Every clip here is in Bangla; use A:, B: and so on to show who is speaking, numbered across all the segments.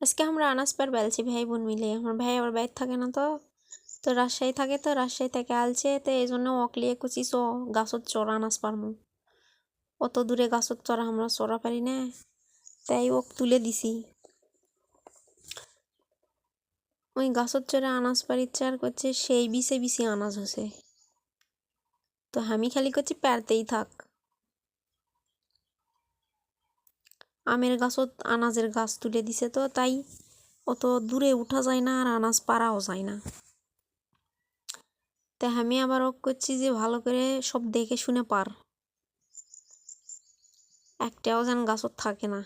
A: আজকে আমরা আনাজ পার বেলছি ভাই বোন মিলে। আমার ভাই আবার বাইর থাকে না তো। তো রাজশাহী থাকে তো, রাজশাহী থেকে আলছে। তো এই জন্য অকলিয়ে কুচি চো গাছত চড়া আনাজ পারমু। অত দূরে গাছত চড়া আমরা চড়া পারি না। তাই ওক তুলে দিছি। ওই গাছত চড়ে আনাজ পারির চার করছে, সেই বিষে বিষে আনাজ হসে। তো আমি খালি করছি প্যারতেই থাক। আমের গাছত আনাজের গাছ তুলে দিছে তো, তাই অত দূরে উঠা যায় না আর আনাজ পারাও যায় না। তাই আমি আবার ওক করছি যে ভালো করে সব দেখে শুনে পার। একটাও যেন গাছত থাকে না।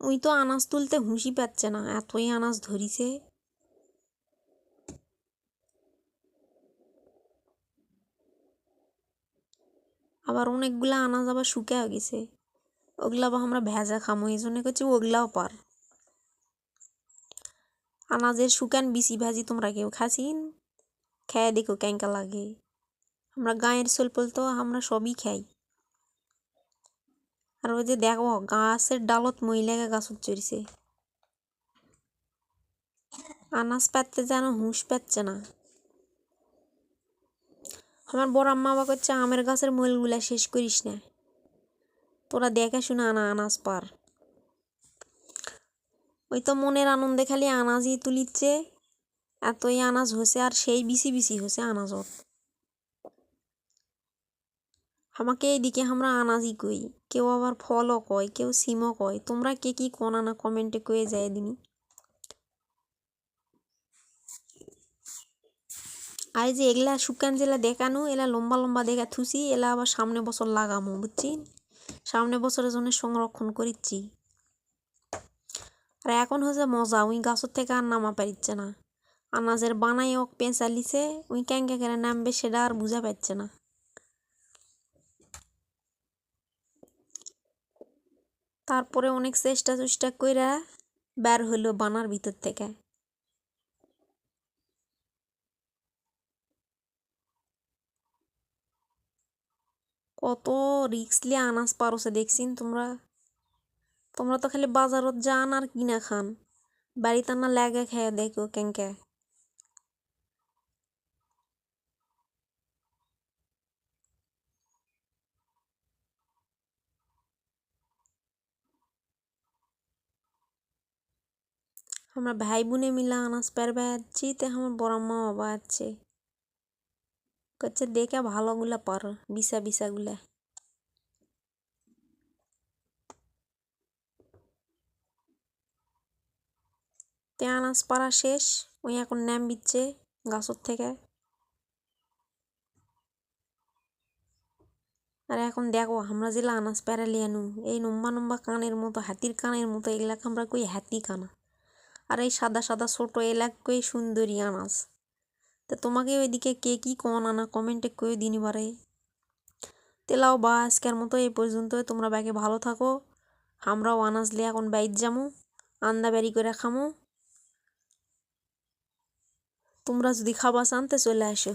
A: ওই তো আনাজ তুলতে হুঁশি পাচ্ছে না, এতই আনাজ ধরিছে। আবার অনেকগুলা আনাজ আবার শুকে গেছে। ওগুলা আবার আমরা ভেজা খামো, এই জন্য করছি ওগুলাও পার। আনাজের শুকান বিসি ভাজি তোমরা কেউ খাসিন? খেয়ে দেখো ক্যাঙ্কা লাগে। আমরা গায়ের সোলপল তো আমরা সবই খাই। আর ওই যে দেখো গাছের ডালত মহিলাকে গাছত চড়ছে আনাজ পাততে যেন হুঁশ পাচ্ছে না। আমার বড় আম্মা বাবা করছে আমের গাছের মূলগুলা শেষ করিস না। তোরা দেখে শুনে আনা আনাজ পার। ওই তো মনের আনন্দে খালি আনাজই তুলিচ্ছে, এতই আনাজ হসে আর সেই বিসি বিসি হসে আনাজত। আমাকে এইদিকে আমরা আনাজই কই, কেউ আবার ফলও কয়, কেউ সিমও কয়। তোমরা কে কি কোন না কমেন্টে কয়ে যায় দিনি। আর যে এগুলা শুকান যেলা দেখানো, এলা লম্বা লম্বা দেখা থুসি, এলা আবার সামনে বছর লাগামো বুঝছি সামনে বছরের জন্য সংরক্ষণ করিচ্ছি। আর এখন হচ্ছে মজা ওই গাছের থেকে আর নামা পারিচ্ছে না। আনাজের বানাই ওক পেঁচালিছে ওই ক্যাঙ্কা করে নামবে সেটা আর বুঝা পাচ্ছে না। তারপরে অনেক চেষ্টা চেষ্টা কইরা বের হলো বানার ভিতর থেকে। কত রিক্স রিক্সলি আনাজ পারছে দেখছিন তোমরা। তোমরা তো খালি বাজারত যান আর কিনা খান। বাড়িতে না লেগে খেয়ে দেখো কেঙ্কে আমরা ভাই বোনে মিলা আনাজ পারবে যাচ্ছি তে আমার বড় মা বাবা আছে। করছে, দেখে ভালোগুলা পার বিসা বিসাগুলা তে আনাজ পাড়া শেষ, ওই এখন নাম বিচ্ছে গাছর থেকে। আর এখন দেখো, আমরা যেগুলা আনাজ প্যারালি আনু এই নম্বা নম্বা কানের মতো, হাতির কানের মতো, এগুলাকে আমরা কই হাতি কানা। আর এই সাদা সাদা ছোটো এলাকায় সুন্দরী আনাজ। তা তোমাকে ওইদিকে কে কী কন আনা কমেন্টে কেউ দিনই পারে তেলাও বা, আজকের মতো এই পর্যন্ত তোমরা ব্যাগে ভালো থাকো। আমরাও আনাসলে এখন বাইর যামো, আন্দা বেরি করে খামো। তোমরা যদি খাবার আনতে চলে আসো।